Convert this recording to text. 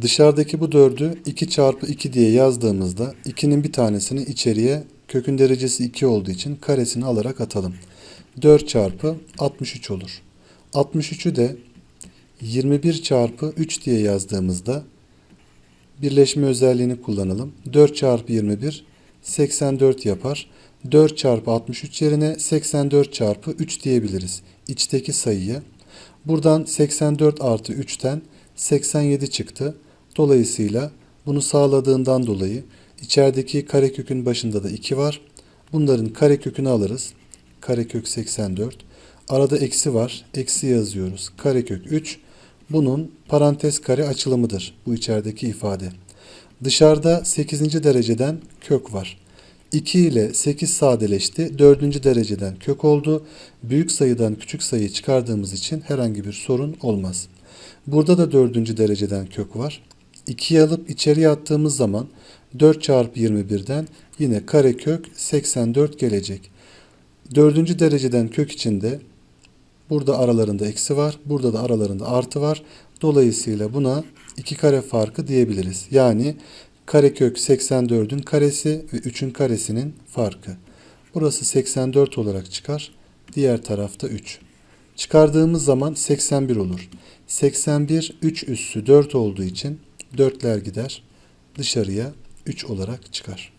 Dışarıdaki bu 4'ü 2 çarpı 2 diye yazdığımızda 2'nin bir tanesini içeriye kökün derecesi 2 olduğu için karesini alarak atalım. 4 çarpı 63 olur. 63'ü de 21 çarpı 3 diye yazdığımızda birleşme özelliğini kullanalım. 4 çarpı 21 84 yapar. 4 çarpı 63 yerine 84 çarpı 3 diyebiliriz. İçteki sayıyı. Buradan 84 artı 3'ten 87 çıktı. Dolayısıyla bunu sağladığından dolayı içerideki karekökün başında da 2 var. Bunların karekökünü alırız. Karekök 84. Arada eksi var. Eksi yazıyoruz. Karekök 3. Bunun parantez kare açılımıdır. Bu içerideki ifade. Dışarıda 8. dereceden kök var. 2 ile 8 sadeleşti. 4. dereceden kök oldu. Büyük sayıdan küçük sayıyı çıkardığımız için herhangi bir sorun olmaz. Burada da 4. dereceden kök var. 2'yi alıp içeriye attığımız zaman 4 çarpı 21'den yine karekök 84 gelecek. 4. dereceden kök içinde burada aralarında eksi var. Burada da aralarında artı var. Dolayısıyla buna 2 kare farkı diyebiliriz. Yani karekök 84'ün karesi ve 3'ün karesinin farkı. Burası 84 olarak çıkar. Diğer tarafta 3. Çıkardığımız zaman 81 olur. 81 3 üssü 4 olduğu için 4'ler gider. Dışarıya 3 olarak çıkar.